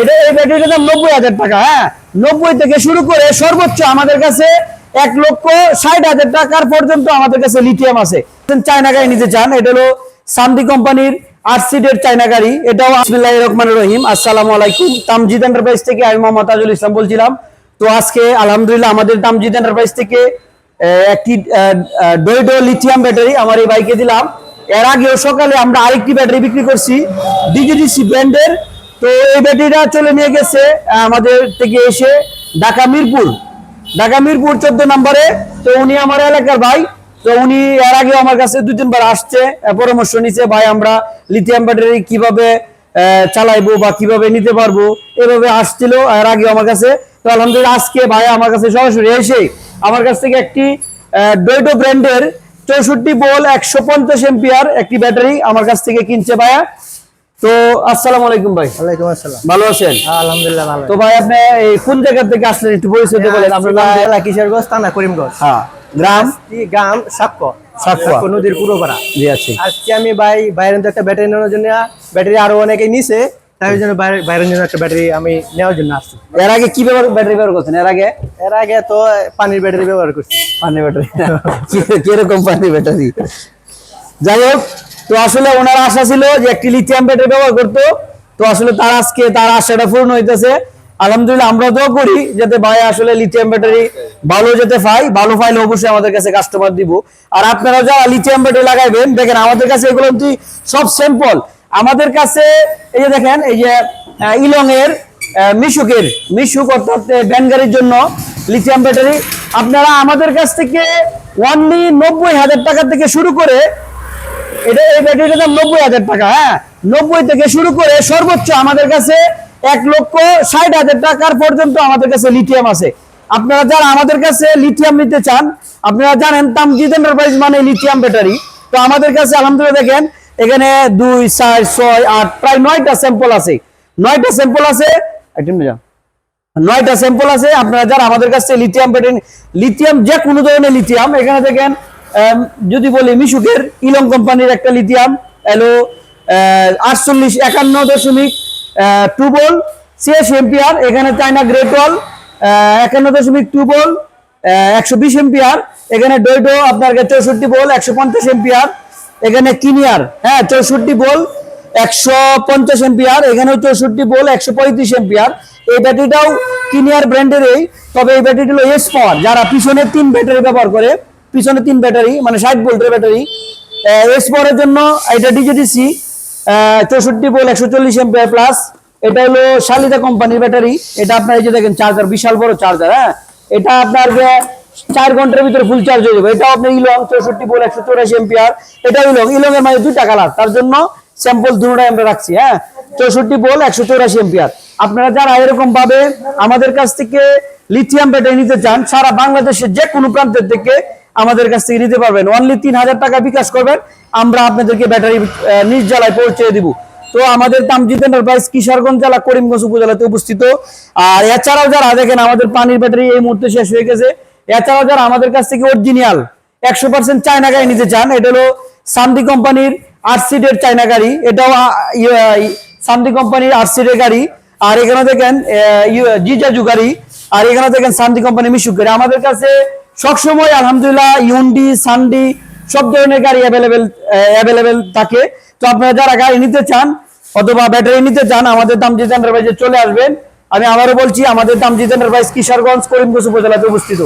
এটা, এই দাম নব্বই হাজার টাকা হ্যাঁ? নব্বই থেকে শুরু করে সর্বোচ্চ আমাদের কাছে এক লক্ষ ষাট হাজার টাকার পর্যন্ত আমাদের কাছে লিথিয়াম আছে। চায়না গাড়ি নিতে চান, এটা হলো কোম্পানির চায়না গাড়ি। এটাও আসমিল্লাহ রহমান রহিম। আসসালামু আলাইকুম। তামজিদ এন্টারপ্রাইজ থেকে আমি মোহাম্মদ তাজুল ইসলাম বলছিলাম। তো আজকে আলহামদুলিল্লাহ আমাদের তামজিদ এন্টারপ্রাইজ থেকে একটি ডোইডো লিথিয়াম ব্যাটারি আমার এই বাইকে দিলাম। এর আগেও সকালে আমরা আরেকটি ব্যাটারি বিক্রি করছি। ডিজিডিসি ব্র্যান্ডের তো এই ব্যাটারিটা চলে নিয়ে গেছে আমাদের থেকে এসে ঢাকা মিরপুর। ঢাকা মিরপুর চোদ্দ নম্বরে। তো উনি আমার এলাকার ভাই। তো উনি এর আগে আমার কাছে দুই তিনবার আসছে পরামর্শ নিচ্ছে ভাই, আমরা লিথিয়াম ব্যাটারি কীভাবে চালাইবো বা কীভাবে নিতে পারব? এভাবে আসছিল, এর আগে আমার কাছে। তো আলহামদুলিল্লাহ, আজকে ভাই আমার কাছে সরাসরি এসে আমার কাছ থেকে একটি ডোইটো ব্র্যান্ডের চৌষট্টি বল একশো পঞ্চাশ এম্পিয়ার একটি ব্যাটারি আমার কাছ থেকে কিনছে ভাইয়া। তো আসসালামু আলাইকুম ভাই। ওয়ালাইকুম আসসালাম। ভালো আছেন? আলহামদুলিল্লাহ ভালো তো ভাই আপনি এই কোন জায়গা থেকে আসলেন একটু পরিচয় দিয়ে বলেন? আপনার নাম? জেলা কিশোরগঞ্জ থানা করিমগঞ্জ। হ্যাঁ গ্রাম? গ্রাম সাক্ষ্য সাক্ষ্য। সাক্ষ্য নদীর পুরোপাড়া। জি আছি আজকে আমি ভাই বাইরের একটা ব্যাটারি নেওয়ার জন্য ব্যাটারি আরও অনেকে নিছে তাই জন্য বাইরে- বাইরের জন্য একটা ব্যাটারি আমি নেওয়ার জন্য আসছি। এর আগে কি ব্যবহার ব্যাটারি ব্যবহার করছেন? এর আগে? এর আগে তো পানির ব্যাটারি ব্যবহার করছি। পানির ব্যাটারি। কীরকম পানির ব্যাটারি? যাই হোক তো আসলে ওনার আশা ছিল যে একটি লিথিয়াম ব্যাটারি ব্যবহার করতো। তো আসলে তার আজকে তার আশাটা পূর্ণ হইতেছে। আলহামদুলিল্লাহ আমরা তো করি যাতে ভাই আসলে লিথিয়াম ব্যাটারি ভালো যেতে পাই ভালো পাইলে অবশ্যই আমাদের কাছে কাস্টমার দিব। আর আপনারা যারা লিথিয়াম ব্যাটারি লাগাইবেন, দেখেন আমাদের কাছে এগুলো সব স্যাম্পল আমাদের কাছে এই যে দেখেন, এই যে ইলং এর মিশুকের, মিশুক অর্থাৎ ভ্যান গাড়ির জন্য লিথিয়াম ব্যাটারি আপনারা আমাদের কাছ থেকে ওয়ানলি নব্বই হাজার টাকা থেকে শুরু করে এটা এই ব্যাটারিটার দাম নব্বই হাজার টাকা হ্যাঁ? নব্বই থেকে শুরু করে সর্বোচ্চ আমাদের কাছে এক লক্ষ ষাট হাজার টাকার পর্যন্ত আমাদের কাছে লিথিয়াম আছে। আপনারা যারা আমাদের কাছে লিথিয়াম নিতে চান, আপনারা জানেন তামজিদ এন্টারপ্রাইজ মানে লিথিয়াম ব্যাটারি তো আমাদের কাছে আলহামদুলিল্লাহ দেখেন, এখানে দুই, চার, ছয়, আট, প্রায় নয়টা স্যাম্পল আছে। নয়টা স্যাম্পল আছে নয়টা স্যাম্পল আছে, আপনারা যারা আমাদের কাছে লিথিয়াম ব্যাটারি লিথিয়াম যে কোনো ধরনের লিথিয়াম এখানে দেখেন যদি বলি মিশুকের, ইলং কোম্পানির একটা লিথিয়াম এলো আটচল্লিশ একান্ন দশমিক টু বল সিএস এম্পিয়ার এখানে চায়না গ্রেটল একান্ন দশমিক টু বল একশো বিশ এম্পিয়ার এখানে ডোইডো আপনার চৌষট্টি বল একশো পঞ্চাশ এম্পিয়ার এখানে কিনিয়ার হ্যাঁ চৌষট্টি বল একশো পঞ্চাশ এম্পিয়ার এখানেও চৌষট্টি বল একশো পঁয়ত্রিশ এম্পিয়ার এই ব্যাটারিটাও কিনিয়ার ব্র্যান্ডের এই তবে এই ব্যাটারিটা হলো এস পাওয়ার যারা পিছনে তিন ব্যাটারি ব্যবহার করে পিছনে তিন ব্যাটারি মানে ষাট ভোল্টের ব্যাটারি। এস পাওয়ারের জন্য এটা ডিজিডিসি চৌষট্টি বল একশো চল্লিশ এম্পিয়ার প্লাস এটা হলো শালিদা কোম্পানির ব্যাটারি। এটা আপনার এই যে দেখেন চার্জার বিশাল বড় চার্জার হ্যাঁ? এটা আপনার চার ঘণ্টার ভিতরে ফুল চার্জ হয়ে যাবে। এটা আপনার ইলং চৌষট্টি বল একশো চৌরাশি এম্পিয়ার এটা ইলং ইলং এর মানে দুইটা কালার তার জন্য স্যাম্পল দুটাই আমরা রাখছি হ্যাঁ? চৌষট্টি বল একশো চৌরাশি এম্পিয়ার আপনারা যারা এরকম ভাবে আমাদের কাছ থেকে লিথিয়াম ব্যাটারি নিতে চান, সারা বাংলাদেশের যে কোনো প্রান্তের থেকে আমাদের কাছ থেকে নিতে পারবেন। অনলি তিন হাজার টাকা বিকাশ করবেন। আমরা আপনাদেরকে ব্যাটারি আহ, নিজ জেলায় পৌঁছে দিব। তো আমাদের তামজিদ এন্টারপ্রাইজ কিশোরগঞ্জ জেলা করিমগঞ্জ উপজেলাতে উপস্থিত। আর এছাড়াও যারা দেখেন আমাদের পানির ব্যাটারি এই মুহূর্তে শেষ হয়ে গেছে। এছাড়াও যারা আমাদের কাছ থেকে অরিজিনাল একশো পার্সেন্ট চায়না গাড়ি নিতে চান এটা হলো সামদি কোম্পানির আরসিডের চায়না গাড়ি। এটাও ইয়ে, সামদি কোম্পানির আরসিডের গাড়ি। আর এখানে দেখেন ইয়ে, জিজাজু গাড়ি। আর এখানে দেখেন শান্তি কোম্পানি মিশুক গাড়ি। আমাদের কাছে সবসময় আলহামদুলিল্লাহ, ইউন্ডি, সানডি, সব ধরনের গাড়ি অ্যাভেলেবেল অ্যাভেলেবেল থাকে। তো আপনারা যারা গাড়ি নিতে চান অথবা ব্যাটারি নিতে চান, আমাদের দাম এন্টারপ্রাইজে চলে আসবেন। আমি আবারও বলছি, আমাদের দাম এন্টারপ্রাইজ কিশোরগঞ্জ, করিমগঞ্জ উপজেলাতে অবস্থিত।